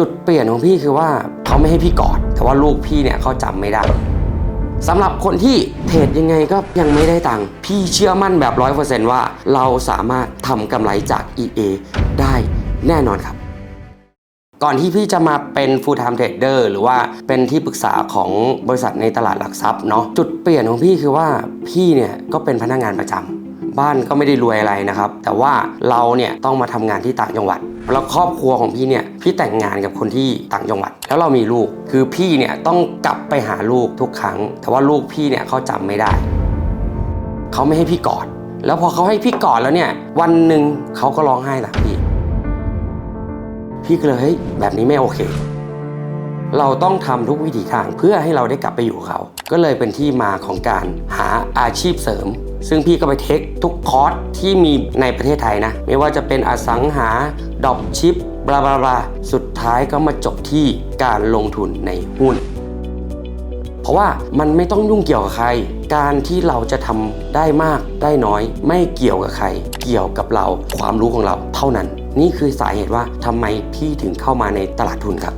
จุดเปลี่ยนของพี่คือว่าเขาไม่ให้พี่กอด แต่ว่าลูกพี่เนี่ยเขาจำไม่ได้สำหรับคนที่เทรดยังไงก็ยังไม่ได้ตังค์พี่เชื่อมั่นแบบร้อยเปอร์เซนต์ว่าเราสามารถทำกำไรจาก EA ได้แน่นอนครับ ก่อนที่พี่จะมาเป็น full time trader หรือว่าเป็นที่ปรึกษาของบริษัทในตลาดหลักทรัพย์เนาะจุดเปลี่ยนของพี่คือว่าพี่เนี่ยก็เป็นพนักงานประจำบ้านก็ไม่ได้รวยอะไรนะครับ แต่ว่าเราเนี่ยต้องมาทำงานที่ต่างจังหวัด แล้วครอบครัวของพี่เนี่ยพี่แต่งงานกับคนที่ต่างจังหวัด แล้วเรามีลูก คือพี่เนี่ยต้องกลับไปหาลูกทุกครั้ง แต่ว่าลูกพี่เนี่ยเขาจำไม่ได้ เขาไม่ให้พี่กอด แล้วพอเขาให้พี่กอดแล้วเนี่ย วันหนึ่งเขาก็ร้องไห้หลังพี่พี่ก็เลยเฮ้ยแบบนี้ไม่โอเค เราต้องทำทุกวิถีทางเพื่อให้เราได้กลับไปอยู่เขา ก็เลยเป็นที่มาของการหาอาชีพเสริม ซึ่งพี่ก็ไปเทคทุกคอร์สที่มีในประเทศไทยนะ ไม่ว่าจะเป็นอสังหาดอกชิปบลาบลาบลาสุดท้ายก็มาจบที่การลงทุนในหุ้น เพราะว่ามันไม่ต้องยุ่งเกี่ยวกับใคร การที่เราจะทำได้มากได้น้อย ไม่เกี่ยวกับใคร เกี่ยวกับเราความรู้ของเราเท่านั้น นี่คือสาเหตุว่าทำไมพี่ถึงเข้ามาในตลาดทุนครับ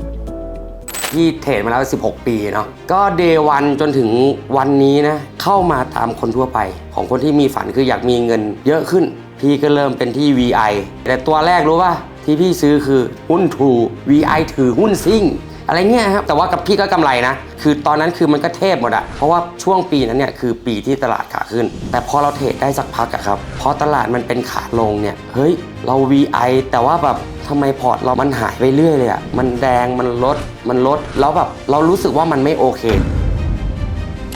ที่เทรดมาแล้ว 16 ปีเนาะก็เดวันจนถึงวันนี้นะเข้ามาตามคนทั่วไป ของคนที่มีฝันคืออยากมีเงินเยอะขึ้น พี่ก็เริ่มเป็นที่ VI แต่ตัวแรกรู้ป่ะที่พี่ซื้อคือหุ้นทู VI ถือหุ้นซิ่ง อะไรเงี้ยครับแต่ว่ากับพี่ก็กำไรนะ คือตอนนั้นคือมันก็เทพหมดอะเพราะว่าช่วงปีนั้นเนี่ยคือปีที่ตลาดขาขึ้น แต่พอเราเทรดได้สักพักอะครับพอตลาดมันเป็นขาลงเนี่ยเฮ้ยเรา VI แต่ว่าแบบทำไมพอร์ตเรามันหายไปเรื่อยเลยอะมันแดงมันลดมันลดแล้วแบบเรารู้สึกว่ามันไม่โอเค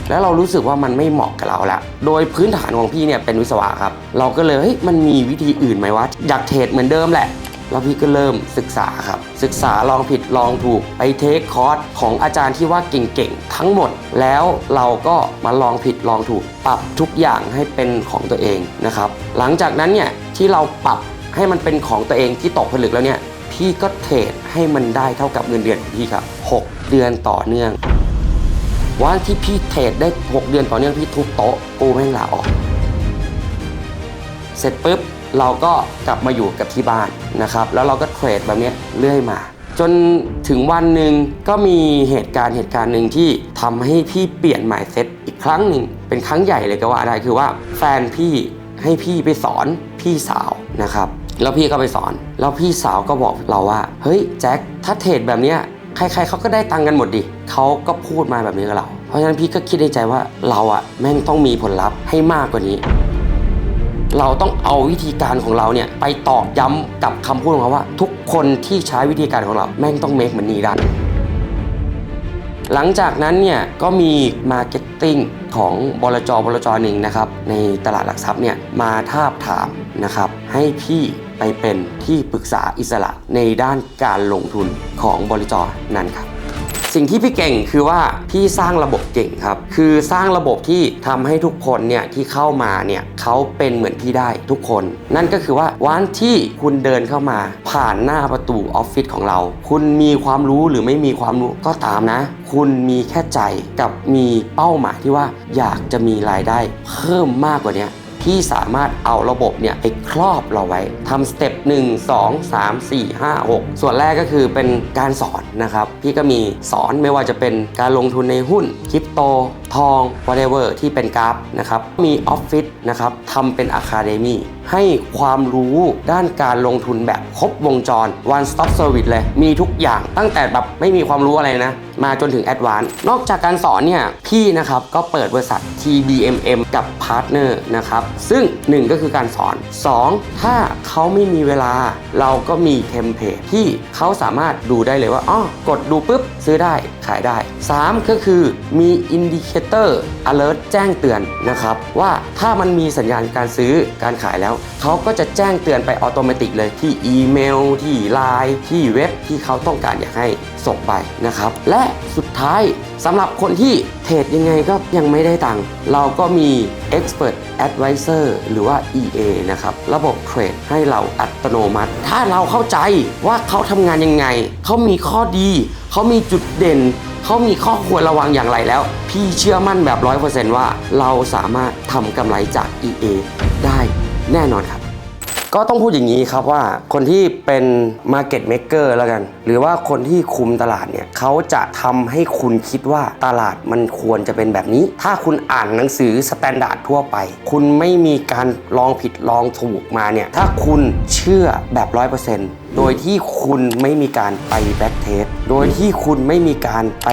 แล้วเรารู้สึกว่ามันไม่เหมาะกับเราละ โดยพื้นฐานของพี่เนี่ยเป็นวิศวะครับ เราก็เลยเฮ้ยมันมีวิธีอื่นไหมวะ อยากเทรดเหมือนเดิมแหละ แล้วพี่ก็เริ่มศึกษาครับ ศึกษาลองผิดลองถูกไปเทคคอร์สของอาจารย์ที่ว่าเก่งๆทั้งหมด แล้วเราก็มาลองผิดลองถูก ปรับทุกอย่างให้เป็นของตัวเองนะครับ หลังจากนั้นเนี่ยที่เราปรับให้มันเป็นของตัวเองที่ตกผลึกแล้วเนี่ยพี่ก็เทรดให้มันได้เท่ากับเงินเดือนของพี่ครับหกเดือนต่อเนื่องวันที่พี่เทรดได้ 6 เดือนต่อเนื่องพี่ทุบโต๊ะกูแม่งลาออก เสร็จปุ๊บ เราก็กลับมาอยู่กับที่บ้านนะครับ แล้วเราก็เทรดแบบนี้เรื่อยมา จนถึงวันหนึ่งก็มีเหตุการณ์เหตุการณ์หนึ่งที่ทำให้พี่เปลี่ยน mindset อีกครั้งหนึ่งเป็นครั้งใหญ่เลยก็ว่าได้คือว่าแฟนพี่ให้พี่ไปสอนพี่สาวนะครับ แล้วพี่ก็ไปสอน แล้วพี่สาวก็บอกเราว่า เฮ้ยแจ็คถ้าเทรดแบบเนี้ยใครๆเขาก็ได้ตังค์กันหมดดิเขาก็พูดมาแบบนี้กับเรา เพราะฉะนั้นพี่ก็คิดในใจว่าเราอะแม่งต้องมีผลลัพธ์ให้มากกว่านี้ เราต้องเอาวิธีการของเราเนี่ยไปตอกย้ำกับคำพูดของเขาว่า ทุกคนที่ใช้วิธีการของเราแม่งต้องเมคมันนีดันหลังจากนั้นเนี่ยก็มีมาร์เก็ตติ้งของบลจบลจหนึ่งนะครับในตลาดหลักทรัพย์เนี่ยมาทาบถามนะครับให้พี่ไปเป็นที่ปรึกษาอิสระในด้านการลงทุนของบลจนั้นครับ สิ่งที่พี่เก่งคือว่าพี่สร้างระบบเก่งครับ คือสร้างระบบที่ทำให้ทุกคนเนี่ยที่เข้ามาเนี่ยเขาเป็นเหมือนพี่ได้ทุกคน นั่นก็คือว่าวันที่คุณเดินเข้ามา ผ่านหน้าประตูออฟฟิศของเรา คุณมีความรู้หรือไม่มีความรู้ก็ตามนะ คุณมีแค่ใจกับมีเป้าหมายที่ว่าอยากจะมีรายได้เพิ่มมากกว่านี้ ยพี่สามารถเอาระบบเนี่ยไปครอบเราไว้ทำสเต็ป1 2 3 4 5 6 ส่วนแรกก็คือเป็นการสอนนะครับ พี่ก็มีสอนไม่ว่าจะเป็นการลงทุนในหุ้นคริปโต ทอง whatever ที่เป็นกราฟนะครับมีออฟฟิศนะครับทำเป็นอะคาเดมีให้ความรู้ด้านการลงทุนแบบครบวงจร one stop service เลย มีทุกอย่างตั้งแต่แบบไม่มีความรู้อะไรนะ มาจนถึงแอดวานซ์นอกจากการสอนเนี่ยพี่นะครับก็เปิดบริษัท TBMM กับพาร์ทเนอร์นะครับซึ่ง 1 ก็คือการสอน 2 ถ้าเขาไม่มีเวลา เราก็มีเทมเพลตที่เขาสามารถดูได้เลยว่าอ๋อกดดูปุ๊บ ซื้อได้ขายได้ 3 ก็คือมีอินดิเคเตอร์ alert แจ้งเตือนนะครับว่าถ้ามันมีสัญญาณการซื้อการขายแล้ว เขาก็จะแจ้งเตือนไปออโตเมติกเลยที่อีเมล ที่ไลน์ที่เว็บที่เขาต้องการอยากให้ส่งไปนะครับ และสุดท้ายสำหรับคนที่เทรดยังไงก็ยังไม่ได้ตังค์เราก็มี Expert Advisor หรือว่า EA นะครับ ระบบเทรดให้เราอัตโนมัติ ถ้าเราเข้าใจว่าเขาทำงานยังไง เขามีข้อดี เขามีจุดเด่น เขามีข้อควรระวังอย่างไรแล้ว พี่เชื่อมั่นแบบร้อยเปอร์เซนต์ว่าเราสามารถทำกำไรจาก EA ได้แน่นอนครับ ก็ต้องพูดอย่างนี้ครับว่าคนที่เป็น Market Maker แล้วกัน หรือว่าคนที่คุมตลาดเนี่ยเขาจะทำให้คุณคิดว่าตลาดมันควรจะเป็นแบบนี้ ถ้าคุณอ่านหนังสือสแตนดาร์ดทั่วไป คุณไม่มีการลองผิดลองถูกมาเนี่ยถ้าคุณเชื่อแบบ100%โดยที่คุณไม่มีการไปแบ็กเทสโดยที่คุณไม่มีการไป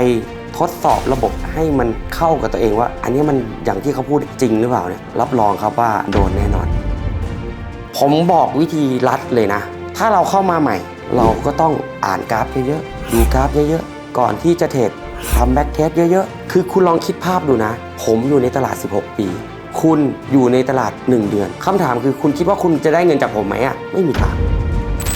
ทดสอบระบบให้มันเข้ากับตัวเองว่า อันนี้มันอย่างที่เขาพูดจริงหรือเปล่าเนี่ยรับรองครับว่าโดนแน่นอน ผมบอกวิธีลัดเลยนะ ถ้าเราเข้ามาใหม่ เราก็ต้องอ่านกราฟเยอะๆ ดูกราฟเยอะๆ ก่อนที่จะเทรดทำแบ็กเทสเยอะๆ คือคุณลองคิดภาพดูนะ ผมอยู่ในตลาด 16 ปี คุณอยู่ในตลาด 1 เดือนคำถามคือคุณคิดว่าคุณจะได้เงินจากผมไหมอะ ไม่มีทาง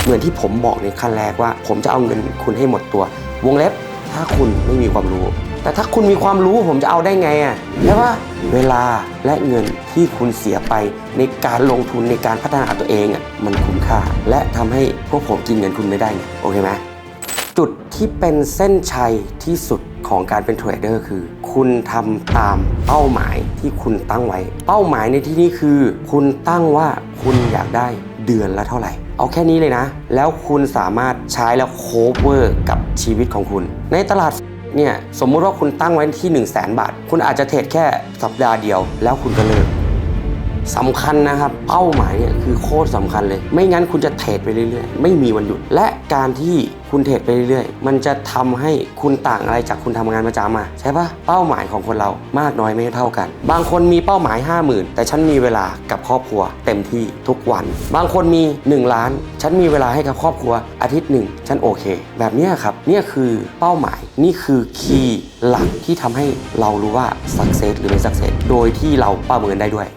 เหมือนที่ผมบอกในขั้นแรกว่า ผมจะเอาเงินคุณให้หมดตัว วงเล็บ ถ้าคุณไม่มีความรู้ แต่ถ้าคุณมีความรู้ผมจะเอาได้ไงอะใช่ปะเวลาและเงินที่คุณเสียไปในการลงทุนในการพัฒนาตัวเองอะมันคุ้มค่า และทำให้พวกผมกินเงินคุณไม่ได้ไงโอเคไหมจุดที่เป็นเส้นชัยที่สุดของการเป็นเทรดเดอร์คือ คุณทำตามเป้าหมายที่คุณตั้งไว้ เป้าหมายในที่นี้คือ คุณตั้งว่าคุณอยากได้เดือนละเท่าไหร่ เอาแค่นี้เลยนะ แล้วคุณสามารถใช้แล้วโคเวอร์กับชีวิตของคุณ ในตลาด เนี่ยสมมุติว่าคุณตั้งไว้ที่ 1 0 0 0 0แบาท คุณอาจจะเทรดแค่สัปดาห์เดียว แล้วคุณก็เลิก สำคัญนะครับ เป้าหมายเนี่ยคือโคตรสำคัญเลย ไม่งั้นคุณจะเทรดไปเรื่อยๆ ไม่มีวันหยุด และการที่คุณเทรดไปเรื่อยๆ มันจะทำให้คุณต่างอะไรจากคุณทำงานประจำอะใช่ปะเป้าหมายของคนเรามากน้อยไม่เท่ากัน บางคนมีเป้าหมาย 50,000 แต่ฉันมีเวลากับครอบครัว เต็มที่ทุกวัน บางคนมี 1 ล้าน ฉันมีเวลาให้กับครอบครัวอาทิตย์หนึ่งฉันโอเค แบบนี้ครับนี่คือเป้าหมายนี่คือคีย์หลักที่ทำให้เรารู้ว่า success หรือไม่ success โดยที่เราประเมินได้ด้วย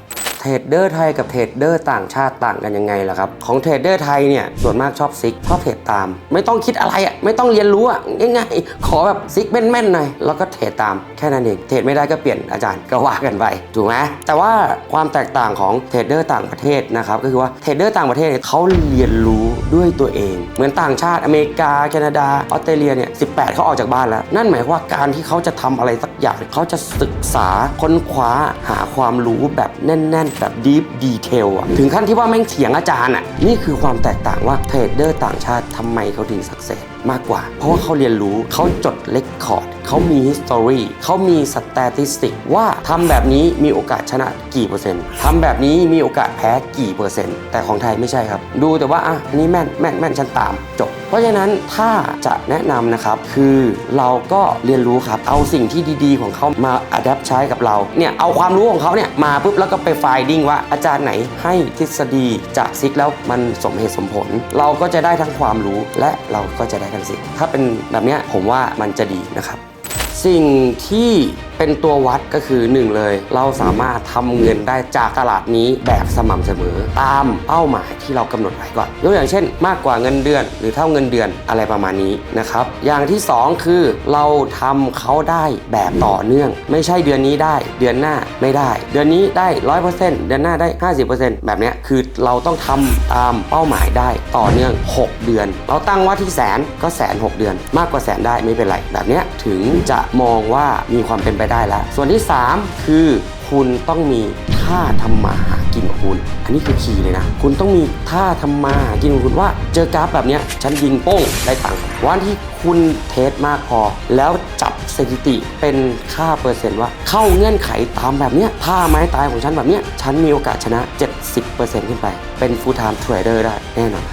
รดเดอร์ไทยกับเทรดเดอร์ต่างชาติต่างกันยังไงล่ะครับ ของเทรดเดอร์ไทยเนี่ยส่วนมากชอบซิกชอบเทรดตาม ไม่ต้องคิดอะไรอะไม่ต้องเรียนรู้อะง่ายๆขอแบบซิกแม่นๆหน่อยแล้วก็เทรดตามแค่นั้นเองเทรดไม่ได้ก็เปลี่ยนอาจารย์ก็ว่ากันไปถูกไหมแต่ว่าความแตกต่างของเทรดเดอร์ต่างประเทศนะครับก็คือว่าเทรดเดอร์ต่างประเทศเนี่ยเขาเรียนรู้ด้วยตัวเอง เหมือนต่างชาติอเมริกา แคนาดาออสเตรเลียเนี่ย18เขาออกจากบ้านแล้ว นั่นหมายความว่าการที่เขาจะทำอะไรสักอย่างเขาจะศึกษาค้นคว้าหาความรู้แบบแน่นๆแบบดีฟดีเทลอะถึงขั้นที่ว่าแม่งเถียงอาจารย์อะนี่คือความแตกต่างว่าเทรดเดอร์ต่างชาติทำไมเขาถึงสักเซส มากกว่า เพราะว่าเขาเรียนรู้เขาจดเลคคอร์ดเขามี history เขามี statistic ว่าทำแบบนี้มีโอกาสชนะกี่เปอร์เซ็นต์ทำแบบนี้มีโอกาสแพ้กี่เปอร์เซ็นต์ แต่ของไทยไม่ใช่ครับ ดูแต่ว่าอะนนี้แม่นแม่นแม่นฉันตามจบ เพราะฉะนั้นถ้าจะแนะนำนะครับคือเราก็เรียนรู้ครับ เอาสิ่งที่ดีๆ ของเขามาอัดแอปใช้กับเราเนี่ยเอาความรู้ของเขาเนี่ยมาปุ๊บแล้วก็ไปไฟดิ้งว่าอาจารย์ไหนให้ทฤษฎีจากซิกแล้วมันสมเหตุสมผล เราก็จะได้ทั้งความรู้และเราก็จะได้ันสิ ถ้าเป็นแบบเนี้ยผมว่ามันจะดีนะครับ สิ่งที่เป็นตัววัดก็คือหนึ่งเลย เราสามารถทำเงินได้จากตลาดนี้แบบสม่ำเสมอ ตามเป้าหมายที่เรากำหนดไว้ก่อนยกอย่างเช่น มากกว่าเงินเดือน หรือเท่าเงินเดือนอะไรประมาณนี้นะครับอย่างที่สองคือเราทำเขาได้แบบต่อเนื่อง ไม่ใช่เดือนนี้ได้ เดือนหน้าไม่ได้ เดือนนี้ได้ร้อยเปอร์เซ็นต์เดือนหน้าได้ 50%แบบเนี้ยคือเราต้องทำตามเป้าหมายได้ต่อเนื่อง 6 เดือน เราตั้งว่าที่แสนก็แสนหเดือน มากกว่าแสนได้ไม่เป็นไรแบบเนี้ยถึงจะมองว่ามีความเป็นไปได้แล้ว ส่วนที่ 3 คือคุณต้องมีท่าทำมาหากินของคุณ อันนี้คือคีย์เลยนะ คุณต้องมีท่าทำมาหากินของคุณว่า เจอกราฟแบบเนี้ยฉันยิงโป้งได้ตังค์วันที่คุณเทสมากพอ แล้วจับสถิติเป็นค่าเปอร์เซ็นต์ว่า เข้าเงื่อนไขตามแบบเนี้ยท่าไม้ตายของฉันแบบเนี้ยฉันมีโอกาสชนะ 70%ขึ้นไป เป็น full time trader ได้แน่นอน